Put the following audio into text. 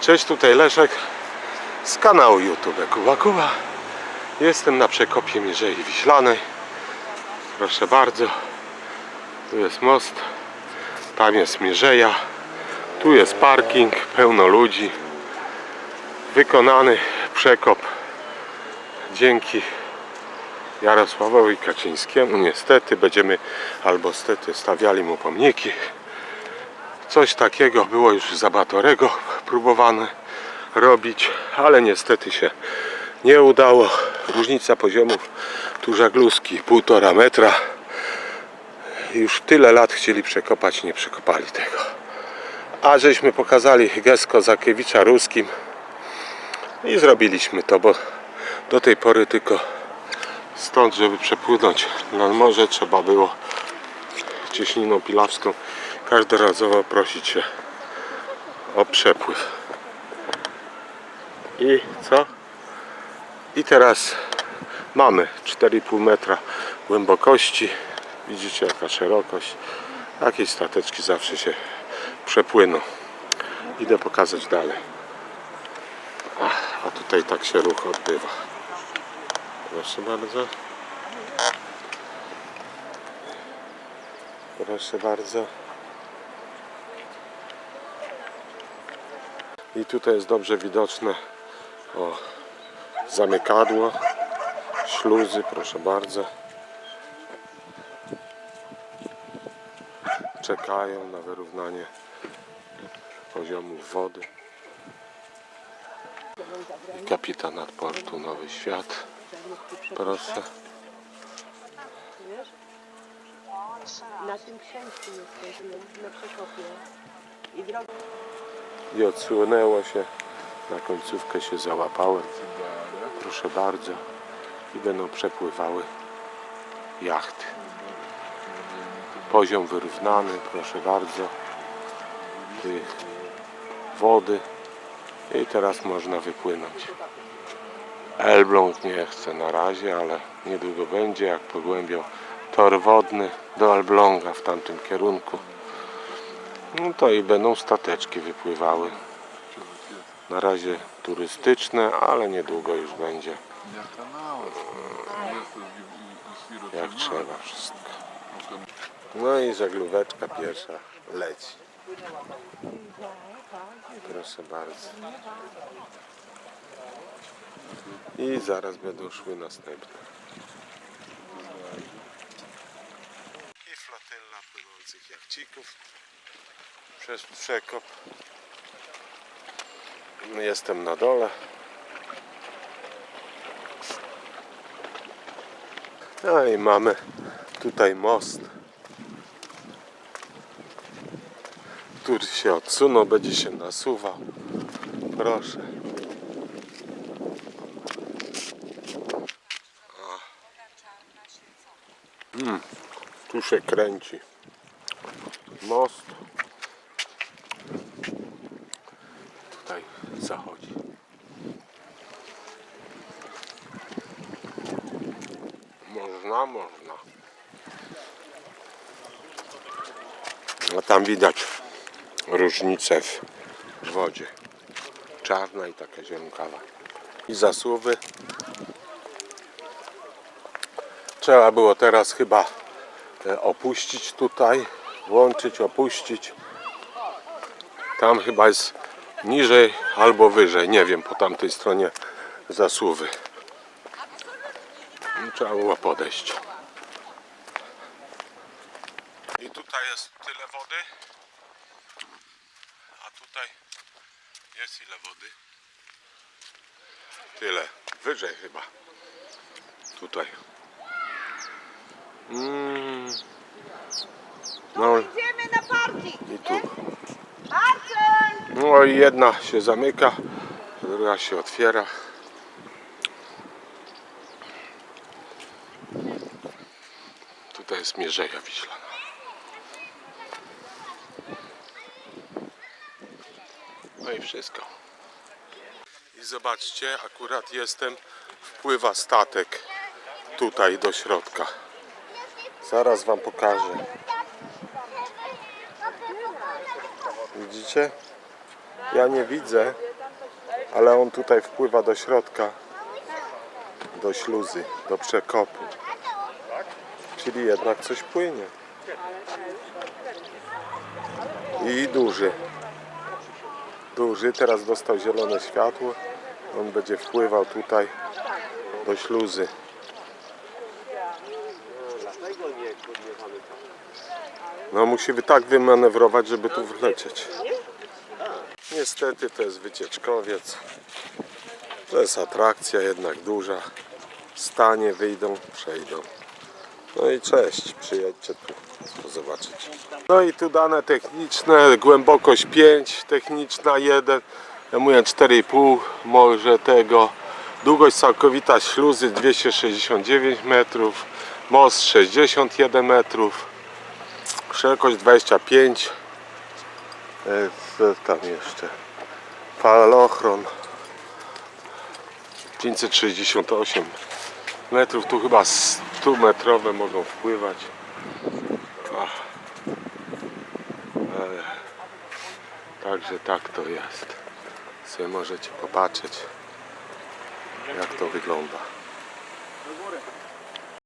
Cześć, tutaj Leszek z kanału YouTube Kuba Kuba. Jestem na przekopie Mierzei Wiślanej. Proszę bardzo. Tu jest most. Tam jest Mierzeja. Tu jest parking, pełno ludzi. Wykonany przekop dzięki Jarosławowi Kaczyńskiemu. Niestety będziemy albo stety stawiali mu pomniki. Coś takiego było już za Batorego próbowane robić, ale niestety się nie udało. Różnica poziomów tu żaglówki półtora metra. Już tyle lat chcieli przekopać, nie przekopali tego. A żeśmy pokazali gest Kozakiewicza ruskim i zrobiliśmy to, bo do tej pory tylko stąd, żeby przepłynąć na morze trzeba było cieśniną pilawską każdorazowo prosić się o przepływ. I co? I teraz mamy 4,5 metra głębokości. Widzicie jaka szerokość. Jakieś stateczki zawsze się przepłyną. Idę pokazać dalej. A tutaj tak się ruch odbywa. Proszę bardzo. Proszę bardzo. I tutaj jest dobrze widoczne o, zamykadło, śluzy, proszę bardzo. Czekają na wyrównanie poziomów wody. I kapitanat portu Nowy Świat. Proszę. Na tym księciu jesteśmy, na przekopie. I droga I odsłonęło się. Na końcówkę się załapałem. Proszę bardzo. I będą przepływały jachty. Poziom wyrównany, proszę bardzo. Ty wody. I teraz można wypłynąć. Elbląg nie chce na razie, ale niedługo będzie, jak pogłębią tor wodny do Elbląga w tamtym kierunku. No to i będą stateczki wypływały. Na razie turystyczne, ale niedługo już będzie jak trzeba wszystko. No i żaglóweczka pierwsza leci. Proszę bardzo. I zaraz będą szły następne. I flotylla płynących jachcików przez przekop. Jestem na dole. No i mamy tutaj most, który się odsunął, będzie się nasuwał. Proszę. O. Mm, tu się kręci. Most. Tutaj zachodzi. Można, można. A tam widać różnicę w wodzie. Czarna i taka zielonkawa. I zasuwy. Trzeba było teraz chyba e, opuścić tutaj, włączyć, opuścić. Tam chyba jest niżej albo wyżej, nie wiem, po tamtej stronie zasuwy. Trzeba było podejść. I tutaj jest tyle wody. A tutaj jest ile wody? Tyle. Wyżej chyba. Tutaj. Mm. No Idziemy na parking! i tu. No i jedna się zamyka, druga się otwiera. Tutaj jest Mierzeja Wiślana. No i wszystko. I zobaczcie, akurat jestem, wpływa statek tutaj do środka. Zaraz Wam pokażę. Widzicie? Ja nie widzę, ale on tutaj wpływa do środka, do śluzy, do przekopu. Czyli jednak coś płynie. I duży. Duży, teraz dostał zielone światło. On będzie wpływał tutaj do śluzy. No musimy tak wymanewrować, żeby tu wlecieć. Niestety to jest wycieczkowiec. To jest atrakcja jednak duża. Stanie, wyjdą, przejdą. No i cześć, przyjedźcie tu zobaczyć. No i tu dane techniczne, głębokość 5, techniczna 1, ja mówię 4,5 może tego. Długość całkowita śluzy 269 metrów, most 61 metrów, szerokość 25. E, Tam jeszcze? Falochron 568 metrów, tu chyba 100 metrowe mogą wpływać. Ale, także tak to jest. Sobie możecie popatrzeć jak to wygląda.